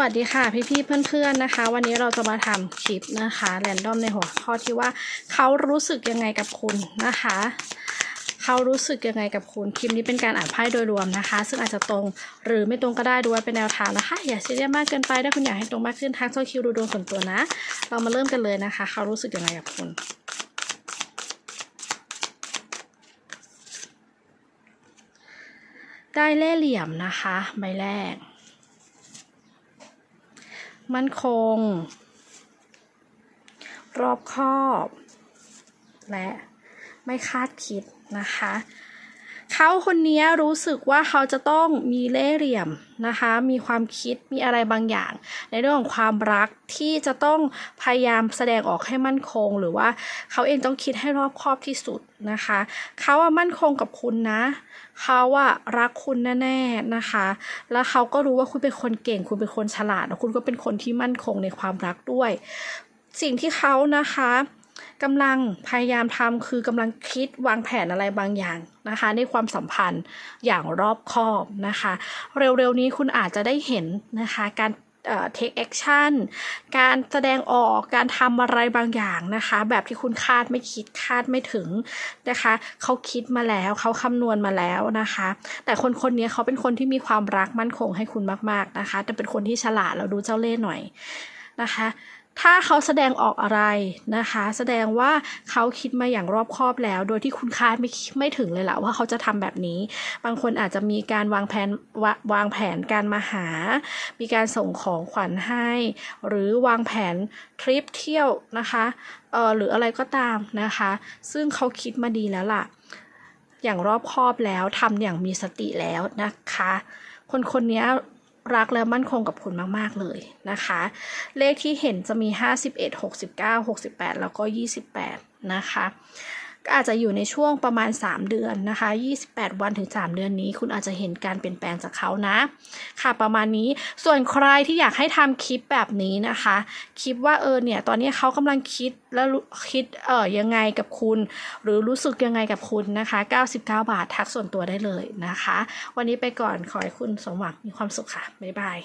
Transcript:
วัสดีค่ะพี่ๆเพื่อนๆนะคะ วันนี้เราจะมาทำคลิปนะคะแรนดอมในหัวข้อที่ว่าเขารู้สึกยังไงกับคุณนะคะเขารู้สึกยังไงกับคุณคลิปนี้เป็นการอ่านไพ่โดยรวมนะคะ ซึ่งอาจจะตรงหรือไม่ตรงก็ได้ดูไว้เป็นแนวทางนะคะ อย่าเรียสมากเกินไปถ้าคุณอยากให้ตรงมากขึ้นทางโซคิวดูดวงส่วนตัวนะ เรามาเริ่มกันเลยนะคะ เขารู้สึกยังไงกับคุณได้เล่เหลี่ยมนะคะ ใบแรก มั่นคง รอบคอบ และไม่คาดคิดนะคะ เขาคนนี้รู้สึกว่าเขาจะต้องมีเล่ห์เหลี่ยมนะคะ มีความคิดมีอะไรบางอย่าง ในเรื่องของความรักที่จะต้องพยายามแสดงออกให้มั่นคง หรือว่าเขาเองต้องคิดให้รอบคอบที่สุดนะคะ เขาอะมั่นคงกับคุณนะเขาอะรักคุณแน่ๆนะคะ แล้วเขาก็รู้ว่าคุณเป็นคนเก่ง คุณเป็นคนฉลาดแล้วคุณก็เป็นคนที่มั่นคงในความรักด้วย สิ่งที่เขานะคะ กำลังพยายามทำคือกำลังคิดวางแผนอะไรบางอย่างนะคะ ในความสัมพันธ์อย่างรอบคอบนะคะ เร็วๆนี้คุณอาจจะได้เห็นนะคะการเอ่อ take action การแสดงออกการทำอะไรบางอย่างนะคะ แบบที่คุณคาดไม่คิดคาดไม่ถึงนะคะ เขาคิดมาแล้วเขาคำนวณมาแล้วนะคะ แต่คนคนนี้เขาเป็นคนที่มีความรักมั่นคงให้คุณมาก ๆนะคะ แต่เป็นคนที่ฉลาดแล้วดูเจ้าเล่ห์หน่อยนะคะ ถ้าเขาแสดงออกอะไรนะคะ แสดงว่าเขาคิดมาอย่างรอบคอบแล้ว โดยที่คุณคาดไม่ไม่ถึงเลยแหละว่าเขาจะทำแบบนี้ บางคนอาจจะมีการวางแผนววางแผนการมาหา มีการส่งของขวัญให้ หรือวางแผนทริปเที่ยวนะคะเอ่อหรืออะไรก็ตามนะคะ ซึ่งเขาคิดมาดีแล้วล่ะ อย่างรอบคอบแล้วทำอย่างมีสติแล้วนะคะ คนคนนี้ รักและมั่นคงกับคุณมากๆเลยนะคะ เลขที่เห็นจะมี 51 69 68 แล้วก็ 28 นะคะ ก็อาจจะอยู่ในช่วงประมาณ 3 เดือนนะคะ 28 วันถึง 3 เดือนนี้ คุณอาจจะเห็นการเปลี่ยนแปลงจากเขานะ ค่ะประมาณนี้ส่วนใครที่อยากให้ทำคลิปแบบนี้นะคะ คลิปว่าเออเนี่ยตอนนี้เขากำลังคิดแล้วคิดเออยังไงกับคุณ หรือรู้สึกยังไงกับคุณนะคะ 99 บาททักส่วนตัวได้เลยนะคะ วันนี้ไปก่อนขอให้คุณสมหวังมีความสุขค่ะบ๊ายบาย